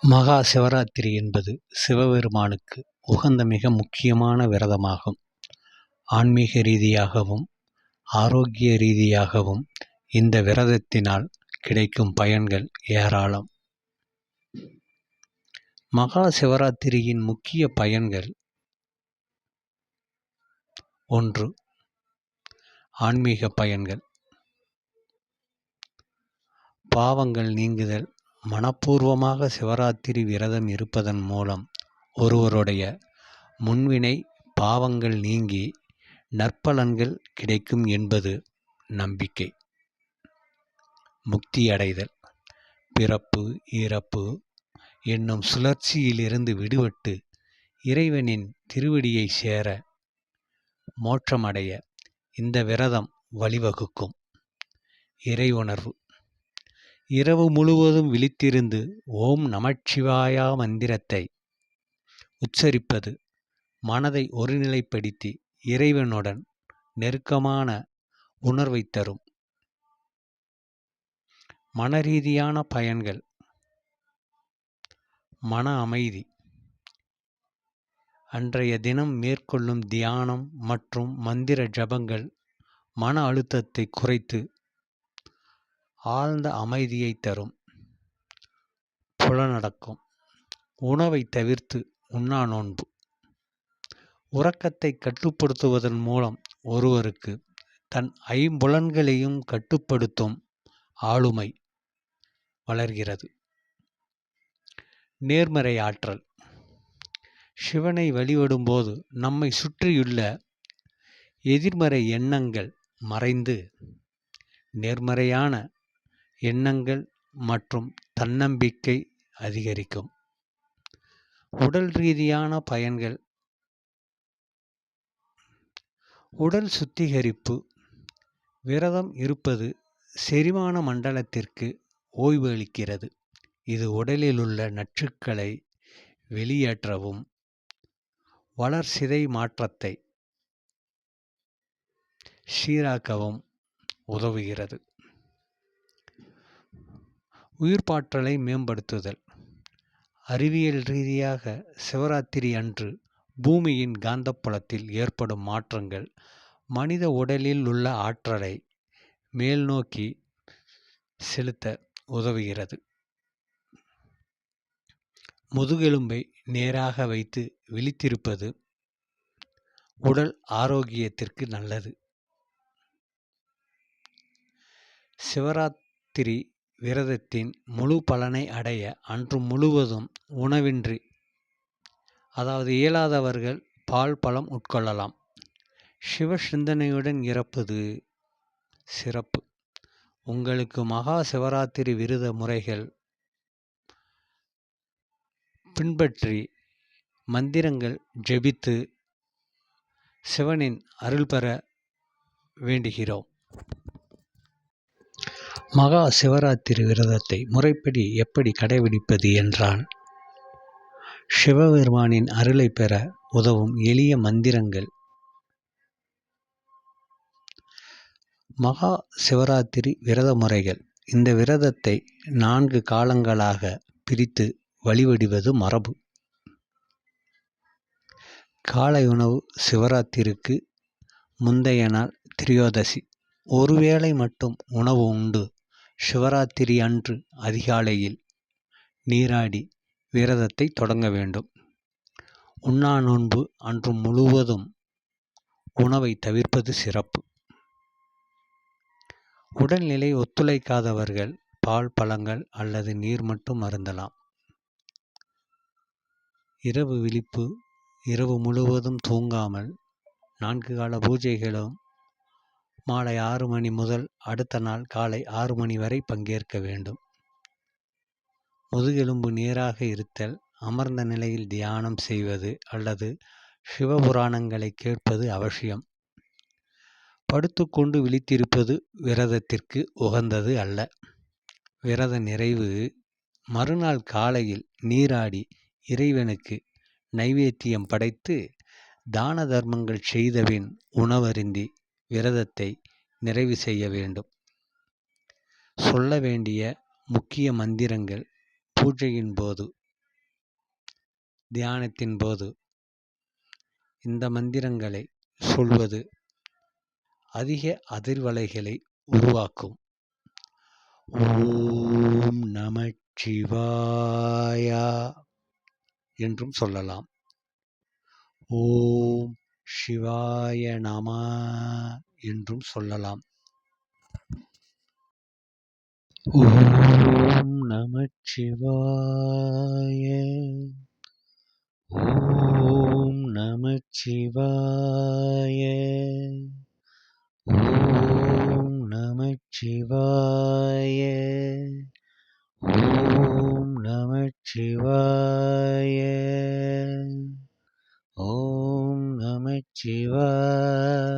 மகா சிவராத்திரி என்பது சிவபெருமானுக்கு உகந்த மிக முக்கியமான விரதமாகும். ஆன்மீக ரீதியாகவும் ஆரோக்கிய ரீதியாகவும் இந்த விரதத்தினால் கிடைக்கும் பயன்கள் ஏராளம். மகா சிவராத்திரியின் முக்கிய பயன்கள் ஒன்று ஆன்மீக பயன்கள். பாவங்கள் நீங்குதல் மனப்பூர்வமாக சிவராத்திரி விரதம் இருப்பதன் மூலம் ஒருவருடைய முன்வினை பாவங்கள் நீங்கி நற்பலன்கள் கிடைக்கும் என்பது நம்பிக்கை. முக்தியடைதல் பிறப்பு இறப்பு என்னும் சுழற்சியிலிருந்து விடுபட்டு இறைவனின் திருவடியை சேர மோட்சமடைய இந்த விரதம் வழிவகுக்கும். இறை உணர்வு இரவு முழுவதும் விழித்திருந்து ஓம் நமச்சிவாயா மந்திரத்தை உச்சரிப்பது மனதை ஒருநிலைப்படுத்தி இறைவனுடன் நெருக்கமான உணர்வை தரும். மனரீதியான பயன்கள். மன அமைதி. அன்றைய தினம் மேற்கொள்ளும் தியானம் மற்றும் மந்திர ஜபங்கள் மன அழுத்தத்தை குறைத்து ஆழ்ந்த அமைதியை தரும். புலனடக்கம். உணவை தவிர்த்து உண்ணா நோன்பு. உறக்கத்தை கட்டுப்படுத்துவதன் மூலம் ஒருவருக்கு தன் ஐம்புலன்களையும் கட்டுப்படுத்தும் ஆளுமை வளர்கிறது. நேர்மறை ஆற்றல். சிவனை வழிபடும்போது நம்மை சுற்றியுள்ள எதிர்மறை எண்ணங்கள் மறைந்து நேர்மறையான எண்ணங்கள் மற்றும் தன்னம்பிக்கை அதிகரிக்கும். உடல் ரீதியான பயன்கள். உடல் சுத்திகரிப்பு. விரதம் இருப்பது செரிமான மண்டலத்திற்கு ஓய்வு அளிக்கிறது இது உடலிலுள்ள நச்சுக்களை வெளியேற்றவும். வளர்சிதை மாற்றத்தை சீராக்கவும் உதவுகிறது. உயிர்ப்பாற்றலை மேம்படுத்துதல். அறிவியல் ரீதியாக சிவராத்திரி அன்று பூமியின் காந்தப்புலத்தில் ஏற்படும் மாற்றங்கள் மனித உடலில் உள்ள ஆற்றலை மேல்நோக்கி செலுத்த உதவுகிறது. முதுகெலும்பை நேராக வைத்து விழித்திருப்பது உடல் ஆரோக்கியத்திற்கு நல்லது. சிவராத்திரி விரதத்தின் முழு பலனை அடைய அன்று முழுவதும் உணவின்றி அதாவது இயலாதவர்கள் பால் பழம் உட்கொள்ளலாம். சிவ சிந்தனையுடன் இறப்பது சிறப்பு. உங்களுக்கு மகா சிவராத்திரி விரத முறைகள் பின்பற்றி மந்திரங்கள் ஜெபித்து சிவனின் அருள் பெற வேண்டுகிறோம். மகா சிவராத்திரி விரதத்தை முறைப்படி எப்படி கடைபிடிப்பது என்றான். சிவபெருமானின் அருளை பெற உதவும் எளிய மந்திரங்கள். மகா சிவராத்திரி விரத முறைகள். இந்த விரதத்தை நான்கு காலங்களாக பிரித்து வழிவடிவது மரபு. காலை உணவு சிவராத்திரிக்கு முந்தைய நாள் திரியோதசி. ஒருவேளை மட்டும் உணவு உண்டு. சிவராத்திரி அன்று அதிகாலையில் நீராடி விரதத்தை தொடங்க வேண்டும். உண்ணா நோன்பு அன்று முழுவதும் உணவை தவிர்ப்பது சிறப்பு. உடல்நிலை ஒத்துழைக்காதவர்கள் பால் பழங்கள் அல்லது நீர் மட்டும் அருந்தலாம். இரவு விழிப்பு இரவு முழுவதும் தூங்காமல் நான்கு கால பூஜைகளும் மாலை ஆறு மணி முதல் அடுத்த நாள் காலை ஆறு மணி வரை பங்கேற்க வேண்டும். முதுகெலும்பு நேராக இருத்தல் அமர்ந்த நிலையில் தியானம் செய்வது அல்லது சிவபுராணங்களை கேட்பது அவசியம். படுத்துக்கொண்டு விழித்திருப்பது விரதத்திற்கு உகந்தது அல்ல. விரத நிறைவு மறுநாள் காலையில் நீராடி இறைவனுக்கு நைவேத்தியம் படைத்து தான தர்மங்கள் செய்தபின் உணவருந்தி விரதத்தை நிறைவு செய்ய வேண்டும். சொல்ல வேண்டிய முக்கிய மந்திரங்கள் பூஜையின் போது தியானத்தின் போது. இந்த மந்திரங்களை சொல்வது அதிக அதிர்வலைகளை உருவாக்கும். ஓம் நமச்சிவாயா என்றும் சொல்லலாம். ஓம் சிவாய நம என்றும் சொல்லலாம். ஓம் நமச்சிவாய ஓம் நமச்சிவாய ஓம் நமச்சிவாய ஓம் நமச்சிவாய 只为。